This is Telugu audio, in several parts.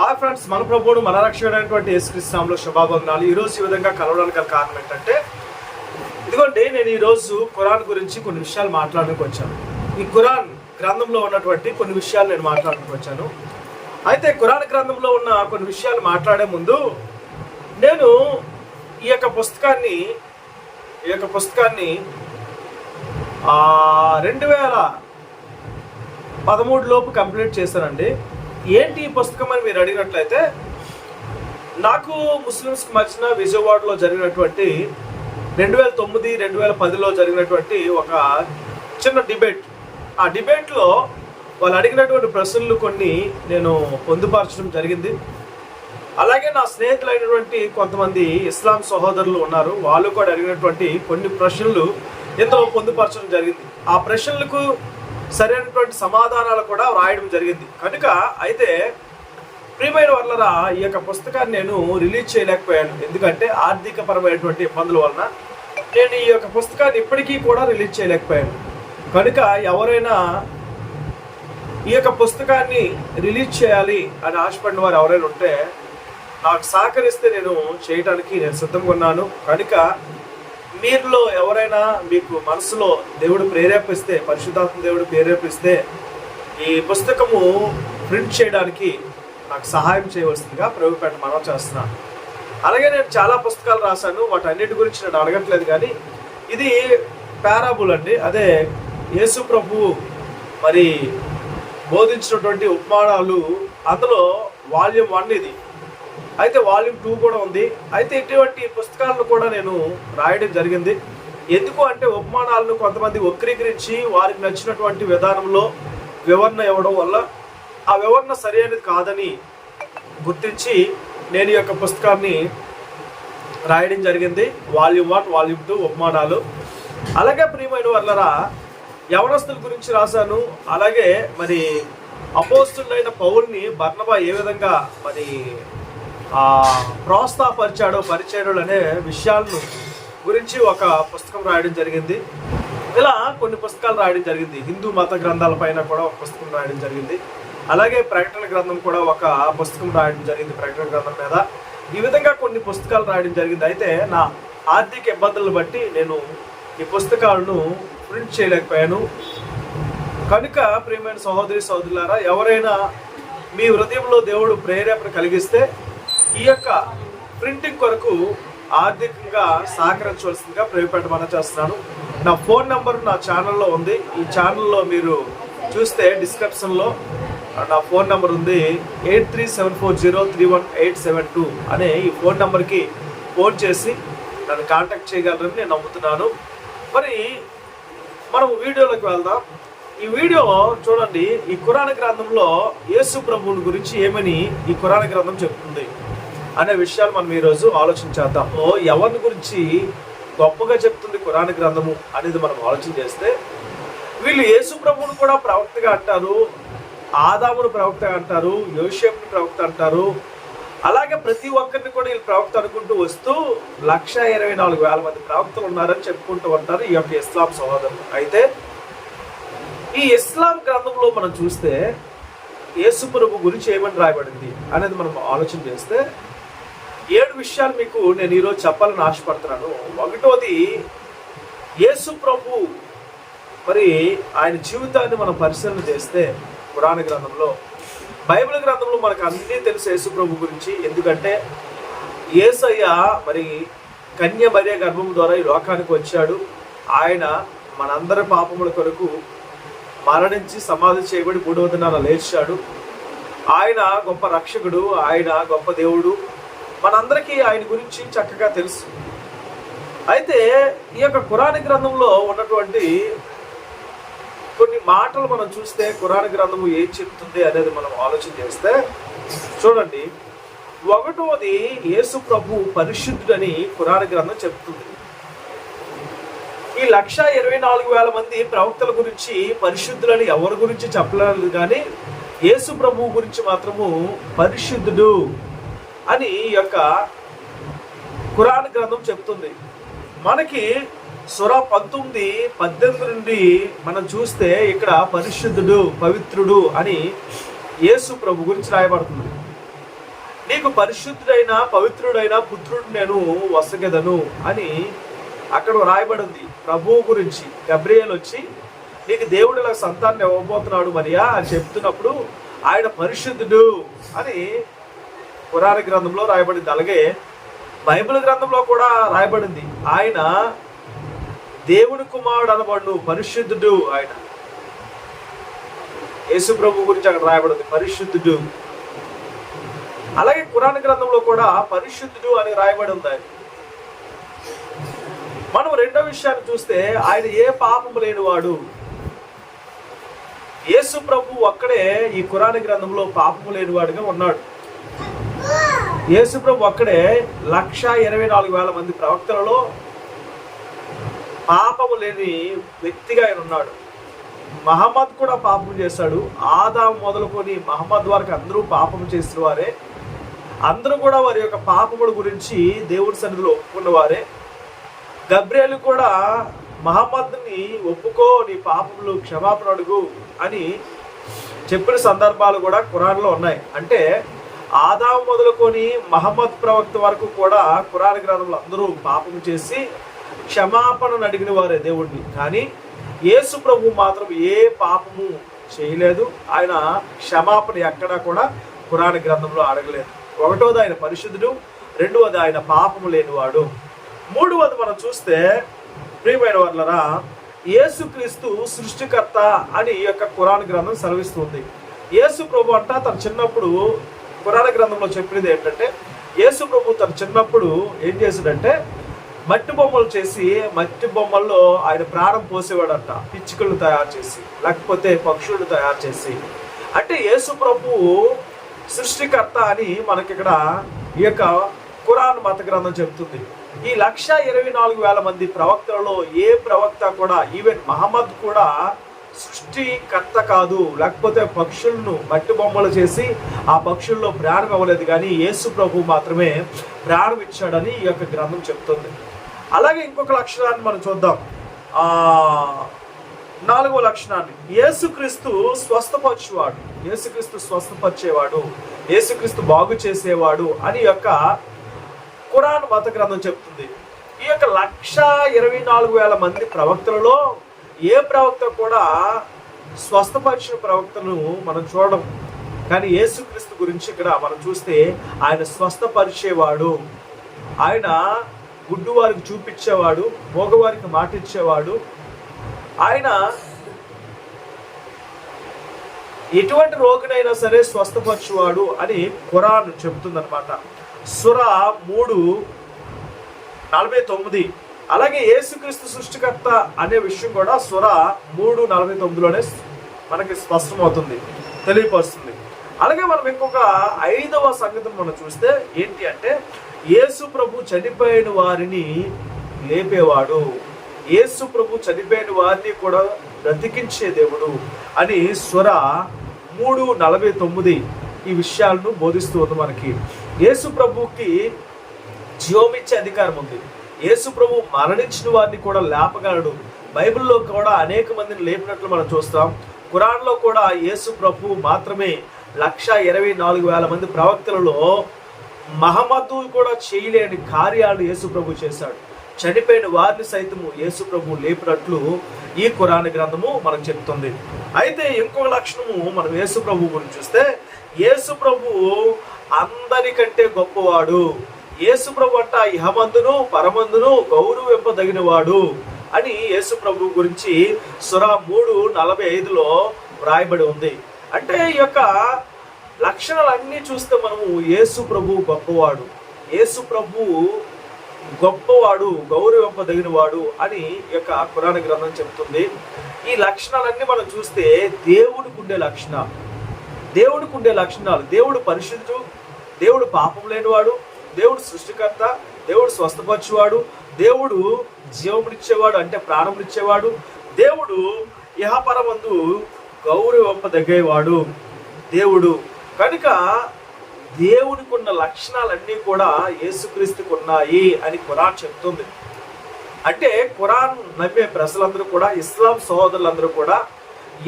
హాయ్ ఫ్రెండ్స్ మన ప్రభువుడు మన రక్షకుడైనటువంటి యేసుక్రీస్తునామంలో శుభాబంధనాలు ఈ రోజు ఈ విధంగా కలవడానికి గల కారణం ఏంటంటే ఇదిగోండి నేను ఈరోజు కురాన్ ఖురాన్ గురించి కొన్ని విషయాలు మాట్లాడడానికి వచ్చాను. ఈ ఖురాన్ గ్రంథంలో ఉన్నటువంటి కొన్ని విషయాలు నేను మాట్లాడడానికి వచ్చాను. అయితే ఖురాన్ గ్రంథంలో ఉన్న కొన్ని విషయాలు మాట్లాడే ముందు నేను ఈ యొక్క పుస్తకాన్ని ఈ యొక్క పుస్తకాన్ని రెండు వేల పదమూడు లోపు కంప్లీట్ చేశానండి. ఏంటి ఈ పుస్తకం అని మీరు అడిగినట్లయితే నాకు ముస్లిమ్స్కి మధ్యన విజయవాడలో జరిగినటువంటి రెండు వేల తొమ్మిది రెండు వేల పదిలో జరిగినటువంటి ఒక చిన్న డిబేట్. ఆ డిబేట్లో వాళ్ళు అడిగినటువంటి ప్రశ్నలు కొన్ని నేను పొందుపరచడం జరిగింది. అలాగే నా స్నేహితులైనటువంటి కొంతమంది ఇస్లాం సహోదరులు ఉన్నారు. వాళ్ళు కూడా అడిగినటువంటి కొన్ని ప్రశ్నలు ఎంతో పొందుపరచడం జరిగింది. ఆ ప్రశ్నలకు సరైనటువంటి సమాధానాలు కూడా రాయడం జరిగింది. కనుక అయితే ప్రియమైన వల్లరా ఈ యొక్క పుస్తకాన్ని నేను రిలీజ్ చేయలేకపోయాను. ఎందుకంటే ఆర్థిక పరమైనటువంటి ఇబ్బందుల వలన నేను ఈ యొక్క పుస్తకాన్ని ఇప్పటికీ కూడా రిలీజ్ చేయలేకపోయాను. కనుక ఎవరైనా ఈ యొక్క పుస్తకాన్ని రిలీజ్ చేయాలి అని ఆశపడిన వారు ఎవరైనా ఉంటే నాకు సహకరిస్తే నేను చేయడానికి నేను సిద్ధంగా ఉన్నాను. కనుక మీరులో ఎవరైనా మీకు మనసులో దేవుడు ప్రేరేపిస్తే పరిశుద్ధాత్మ దేవుడు ప్రేరేపిస్తే ఈ పుస్తకము ప్రింట్ చేయడానికి నాకు సహాయం చేయవలసిందిగా ప్రభుపేట మనం చేస్తున్నాను అలాగే నేను చాలా పుస్తకాలు రాశాను వాటన్నిటి గురించి నేను అడగట్లేదు కానీ ఇది పారాబుల్ అండి. అదే యేసు ప్రభు మరి బోధించినటువంటి ఉపమానాలు అందులో వాల్యూమ్ వన్ ఇది. అయితే వాల్యూమ్ టూ కూడా ఉంది. అయితే ఇటువంటి పుస్తకాలను కూడా నేను రాయడం జరిగింది. ఎందుకు అంటే ఉపమానాలను కొంతమంది వక్రీకరించి వారికి నచ్చినటువంటి విధానంలో వివరణ ఇవ్వడం వల్ల ఆ వివరణ సరైనది కాదని గుర్తించి నేను ఈ యొక్క పుస్తకాన్ని రాయడం జరిగింది. వాల్యూమ్ వన్ వాల్యూమ్ టూ ఉపమానాలు. అలాగే ప్రియమైన వాళ్ళరా యవనస్తుల గురించి రాశాను. అలాగే మరి అపోస్తుడైన పౌల్ని బర్ణబా ఏ విధంగా మరి ప్రోత్సాహపరిచాడు పరిచయాలు అనే విషయాలను గురించి ఒక పుస్తకం రాయడం జరిగింది. ఇలా కొన్ని పుస్తకాలు రాయడం జరిగింది. హిందూ మత గ్రంథాల పైన కూడా ఒక పుస్తకం రాయడం జరిగింది. అలాగే ప్రకటన గ్రంథం కూడా ఒక పుస్తకం రాయడం జరిగింది ప్రకటన గ్రంథం మీద. ఈ విధంగా కొన్ని పుస్తకాలు రాయడం జరిగింది. అయితే నా ఆర్థిక ఇబ్బందులను బట్టి నేను ఈ పుస్తకాలను ప్రింట్ చేయలేకపోయాను. కనుక ప్రియమైన సహోదరి సహోదరులారా ఎవరైనా మీ హృదయంలో దేవుడు ప్రేరేపణ కలిగిస్తే ఈ యొక్క ప్రింటింగ్ కొరకు ఆర్థికంగా సహకరించవలసిందిగా ప్రేమపెట్టమని చేస్తున్నాను. నా ఫోన్ నెంబర్ నా ఛానల్లో ఉంది. ఈ ఛానల్లో మీరు చూస్తే డిస్క్రిప్షన్లో నా ఫోన్ నెంబర్ ఉంది. Eight three seven four zero three one eight seven two అనే ఈ ఫోన్ నెంబర్కి ఫోన్ చేసి నన్ను కాంటాక్ట్ చేయగలరని నేను నమ్ముతున్నాను. మరి మనం వీడియోలోకి వెళ్దాం. ఈ వీడియో చూడండి. ఈ కురాణ గ్రంథంలో యేసు ప్రభువుని గురించి ఏమని ఈ కురాణ గ్రంథం చెప్తుంది? అనే విషయాలు మనం ఈరోజు ఆలోచించేద్దాం ఎవరిని గురించి గొప్పగా చెప్తుంది కురాణ గ్రంథము అనేది మనం ఆలోచన చేస్తే వీళ్ళు యేసు ప్రభువును కూడా ప్రవక్తగా అంటారు ఆదామును ప్రవక్త అంటారు యోషేపుని ప్రవక్త అంటారు. అలాగే ప్రతి ఒక్కరిని కూడా వీళ్ళు ప్రవక్త అనుకుంటూ వస్తూ లక్ష ఇరవై నాలుగు వేల మంది ప్రవక్తలు ఉన్నారని చెప్పుకుంటూ ఉంటారు ఈ యొక్క ఇస్లాం సహోదరులు. అయితే ఈ ఇస్లాం గ్రంథంలో మనం చూస్తే యేసు ప్రభు గురించి ఏమని రాయబడింది అనేది మనం ఆలోచన చేస్తే ఏడు విషయాలు మీకు నేను ఈరోజు చెప్పాలని ఆశపడుతున్నాను. ఒకటోది యేసు ప్రభు మరి ఆయన జీవితాన్ని మనం పరిశీలన చేస్తే పురాణ గ్రంథంలో బైబిల్ గ్రంథంలో మనకు అన్నీ తెలుసు యేసు ప్రభు గురించి. ఎందుకంటే యేసయ్య మరి కన్య మరియ గర్భం ద్వారా ఈ లోకానికి వచ్చాడు. ఆయన మనందరి పాపముల కొరకు మరణించి సమాధి చేయబడి మూడవ దినాన లేచాడు. ఆయన గొప్ప రక్షకుడు ఆయన గొప్ప దేవుడు. మనందరికీ ఆయన గురించి చక్కగా తెలుసు. అయితే ఈ యొక్క కురాని గ్రంథంలో ఉన్నటువంటి కొన్ని మాటలు మనం చూస్తే కురాని గ్రంథము ఏం చెప్తుంది అనేది మనం ఆలోచన చేస్తే చూడండి. ఒకటోది యేసు ప్రభు పరిశుద్ధుడని కురాణ గ్రంథం చెప్తుంది. ఈ లక్ష ఇరవై నాలుగు వేల మంది ప్రవక్తల గురించి పరిశుద్ధులని ఎవరి గురించి చెప్పలేదు కానీ యేసు ప్రభు గురించి మాత్రము పరిశుద్ధుడు. అని ఈ యొక్క కురాన్ గ్రంథం చెప్తుంది మనకి సుర పంతొమ్మిది పద్దెనిమిది నుండి మనం చూస్తే ఇక్కడ పరిశుద్ధుడు పవిత్రుడు అని యేసు ప్రభు గురించి రాయబడుతుంది. నీకు పరిశుద్ధుడైన పవిత్రుడైన పుత్రుడు నేను వసగదను అని అక్కడ రాయబడింది. ప్రభువు గురించి గబ్రియల్ వచ్చి నీకు దేవుడు ఇలా సంతాన్ని ఇవ్వబోతున్నాడు మరియా అని చెప్తున్నప్పుడు ఆయన పరిశుద్ధుడు అని పురాణ గ్రంథంలో రాయబడింది. అలాగే బైబిల్ గ్రంథంలో కూడా రాయబడింది. ఆయన దేవుని కుమారుడు అనబడు పరిశుద్ధుడు ఆయన. యేసు ప్రభు గురించి అక్కడ రాయబడింది పరిశుద్ధుడు. అలాగే కురాణ గ్రంథంలో కూడా పరిశుద్ధుడు అని రాయబడి ఉంది. ఆయన. మనం రెండో విషయాన్ని చూస్తే ఆయన ఏ పాపము లేనివాడు. యేసు ప్రభు ఒక్కడే ఈ కురాణ గ్రంథంలో పాపము లేనివాడుగా ఉన్నాడు. యేసుప్రభు ఒక్కడే లక్ష ఇరవై నాలుగు వేల మంది ప్రవక్తలలో పాపము లేని వ్యక్తిగా ఆయన ఉన్నాడు. మహమ్మద్ కూడా పాపం చేశాడు. ఆదాం మొదలుకొని మహమ్మద్ వరకు అందరూ పాపం చేసిన వారే అందరూ కూడా వారి యొక్క పాపముల గురించి దేవుడి సన్నిధిలో ఒప్పుకున్నవారే. గబ్రియలు కూడా మహమ్మద్ని ఒప్పుకో నీ పాపములు క్షమాపణ అడుగు అని చెప్పిన సందర్భాలు కూడా ఖురాన్లో ఉన్నాయి. అంటే ఆదాం మొదలుకొని మహమ్మద్ ప్రవక్త వరకు కూడా ఖురాన్ గ్రంథంలో అందరూ పాపం చేసి క్షమాపణను అడిగిన వారే దేవుడిని కానీ యేసు ప్రభు మాత్రం ఏ పాపము చేయలేదు. ఆయన క్షమాపణ ఎక్కడా కూడా పురాణ గ్రంథంలో అడగలేదు. ఒకటోది ఆయన పరిశుద్ధుడు రెండవది ఆయన పాపము లేనివాడు. మూడవది మనం చూస్తే ప్రియమైన వాళ్ళరా యేసుక్రీస్తు సృష్టికర్త అని ఈ యొక్క కురాన్ గ్రంథం సెలవిస్తుంది. యేసు ప్రభు అంట తన చిన్నప్పుడు పురాణ గ్రంథంలో చెప్పినది ఏంటంటే యేసు ప్రభు తన చిన్నప్పుడు ఏం చేసాడంటే మట్టి బొమ్మలు చేసి మట్టి బొమ్మల్లో ఆయన ప్రాణం పోసేవాడంట పిచ్చుకలు తయారు చేసి లేకపోతే పక్షులు తయారు చేసి. అంటే యేసు ప్రభు సృష్టికర్త అని మనకి ఇక్కడ ఈ యొక్క కురాన్ మత గ్రంథం చెబుతుంది. ఈ లక్ష ఇరవై నాలుగు వేల మంది ప్రవక్తలలో ఏ ప్రవక్త కూడా ఈవెన్ మహమ్మద్ కూడా సృష్టికర్త కాదు లేకపోతే పక్షులను మట్టి బొమ్మలు చేసి ఆ పక్షుల్లో ప్రాణం ఇవ్వలేదు కానీ యేసు ప్రభు మాత్రమే ప్రాణం ఇచ్చాడని ఈ యొక్క గ్రంథం చెప్తుంది. అలాగే ఇంకొక లక్షణాన్ని మనం చూద్దాం. నాలుగో లక్షణాన్ని. యేసుక్రీస్తు స్వస్థపరిచేవాడు. యేసుక్రీస్తు స్వస్థపరిచేవాడు. యేసుక్రీస్తు బాగు చేసేవాడు అని యొక్క కురాన్ మత గ్రంథం చెప్తుంది. ఈ యొక్క లక్ష ఇరవై నాలుగు వేల మంది ప్రవక్తలలో ఏ ప్రవక్త కూడా స్వస్థపరిచిన ప్రవక్తను మనం చూడడం. కానీ యేసుక్రీస్తు గురించి ఇక్కడ మనం చూస్తే ఆయన స్వస్థపరిచేవాడు. ఆయన గుడ్డు వారికి చూపించేవాడు మోగవారికి మాటిచ్చేవాడు. ఆయన ఎటువంటి రోగినైనా సరే స్వస్థపరచువాడు అని ఖురాన్ చెబుతుందనమాట సుర మూడు నలభై తొమ్మిది. అలాగే యేసుక్రీస్తు సృష్టికర్త అనే విషయం కూడా స్వర మూడు నలభై తొమ్మిదిలోనే మనకి స్పష్టమవుతుంది తెలియపరుస్తుంది. అలాగే మనం ఇంకొక ఐదవ సంగతిని మనం చూస్తే ఏంటి అంటే యేసు ప్రభు చనిపోయిన వారిని లేపేవాడు యేసు ప్రభు చనిపోయిన వారిని కూడా బ్రతికించే దేవుడు అని స్వర మూడు నలభై తొమ్మిది ఈ విషయాలను బోధిస్తూ ఉంది మనకి. యేసు ప్రభుకి జీవమిచ్చే అధికారం ఉంది. యేసు ప్రభు మరణించిన వారిని కూడా లేపగలడు. బైబిల్లో కూడా అనేక మందిని లేపినట్లు మనం చూస్తాం. కురాన్లో కూడా యేసు ప్రభు మాత్రమే లక్ష ఇరవై నాలుగు వేల మంది ప్రవక్తలలో మహమ్మదు కూడా చేయలేని కార్యాలు యేసు ప్రభు చేశాడు. చనిపోయిన వారిని సైతము యేసు ప్రభు లేపినట్లు ఈ కురాన్ గ్రంథము మనకు చెప్తుంది. అయితే ఇంకొక లక్షణము మనం యేసు ప్రభు గురించి చూస్తే యేసు ప్రభు అందరికంటే గొప్పవాడు. యేసు ప్రభు అంట ఇహమందును పరమందును గౌరవింపదగినవాడు అని యేసు ప్రభు గురించి సురా మూడు నలభై ఐదులో వ్రాయబడి ఉంది. అంటే ఈ యొక్క లక్షణాలన్నీ చూస్తే మనము యేసు ప్రభు గొప్పవాడు యేసు ప్రభు గొప్పవాడు గౌరవింపదగిన వాడు అని యొక్క పురాణ గ్రంథం చెప్తుంది. ఈ లక్షణాలన్నీ మనం చూస్తే దేవుడికి ఉండే లక్షణాలు దేవుడికి ఉండే లక్షణాలు. దేవుడు పరిశుద్ధుడు దేవుడు పాపం లేనివాడు దేవుడు సృష్టికర్త దేవుడు స్వస్థపరిచేవాడు దేవుడు జీవమునిచ్చేవాడు అంటే ప్రాణమునిచ్చేవాడు దేవుడు ఇహపరమందు గౌరవింపదగ్గేవాడు దేవుడు. కనుక దేవునికి ఉన్న లక్షణాలన్నీ కూడా యేసుక్రీస్తుకు ఉన్నాయి అని ఖురాన్ చెప్తుంది. అంటే ఖురాన్ నమ్మే ప్రజలందరూ కూడా ఇస్లాం సహోదరులందరూ కూడా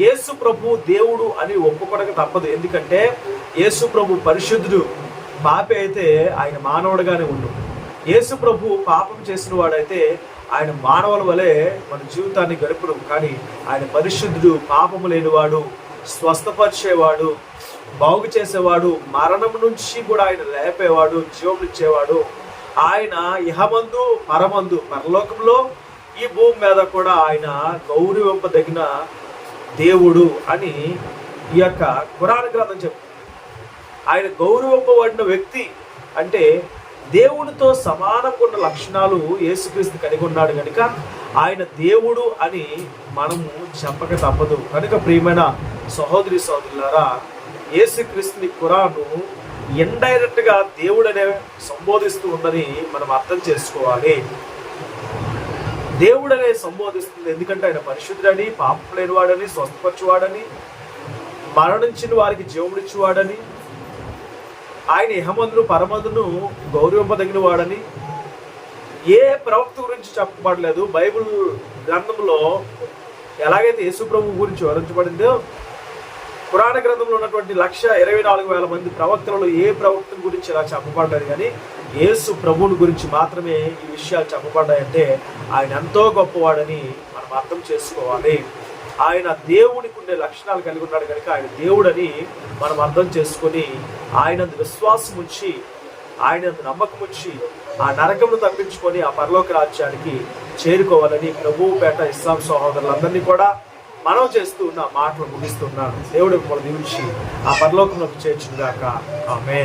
యేసు ప్రభు దేవుడు అని ఒప్పుకోవడానికి తప్పదు. ఎందుకంటే యేసు ప్రభు పరిశుద్ధుడు. పాపి అయితే ఆయన మానవుడుగానే ఉండు. యేసు ప్రభు పాపం చేసిన వాడైతే ఆయన మానవుల వలె మన జీవితాన్ని గడుపుడు. కానీ ఆయన పరిశుద్ధుడు పాపము లేనివాడు స్వస్థపరిచేవాడు బాగు చేసేవాడు మరణం నుంచి కూడా ఆయన లేపేవాడు జీవమిచ్చేవాడు ఆయన ఇహమందు పరమందు పరలోకంలో ఈ భూమి మీద కూడా ఆయన గౌరవింపదగిన దేవుడు అని ఈ యొక్క పురాణ గ్రంథం చెప్తుంది. ఆయన గౌరవింపబడిన వ్యక్తి అంటే దేవుడితో సమానంగా ఉన్న లక్షణాలు యేసుక్రీస్తు కలిగి ఉన్నాడు కనుక ఆయన దేవుడు అని మనము చెప్పక తప్పదు. కనుక ప్రియమైన సహోదరి సహోదరులారా యేసుక్రీస్తుని కురాను ఇండైరెక్ట్గా దేవుడనే సంబోధిస్తూ ఉందని మనం అర్థం చేసుకోవాలి. దేవుడనే సంబోధిస్తుంది ఎందుకంటే ఆయన పరిశుద్ధుడని పాపం లేనివాడని స్వస్థపరచువాడని మరణించిన వారికి జీవమునిచ్చువాడని ఆయన యహమందును పరమందును గౌరవింపదగిన వాడని ఏ ప్రవక్త గురించి చెప్పబడలేదు. బైబిల్ గ్రంథంలో ఎలాగైతే యేసుప్రభు గురించి వివరించబడిందో పురాణ గ్రంథంలో ఉన్నటువంటి లక్ష ఇరవై నాలుగు వేల మంది ప్రవక్తలలో ఏ ప్రవక్త గురించి ఇలా చెప్పబడ్డారు కానీ యేసు ప్రభువుని గురించి మాత్రమే ఈ విషయాలు చెప్పబడ్డాయంటే ఆయన ఎంతో గొప్పవాడని మనం అర్థం చేసుకోవాలి. ఆయన దేవునికి ఉండే లక్షణాలు కలిగి ఉన్నాడు కనుక ఆయన దేవుడని మనం అర్థం చేసుకొని ఆయన విశ్వాసం ఉంచి ఆయన నమ్మకం ఉంచి ఆ నరకమును తప్పించుకొని ఆ పరలోక రాజ్యానికి చేరుకోవాలని ప్రభువు పేట ఇస్లాం సహోదరులందరినీ కూడా మనం చేస్తూ ఉన్న మాటలు ముగిస్తున్నాను. దేవుడు మిమ్మల్ని దీవించి ఆ పరలోకంలోకి చేర్చుగాక ఆమె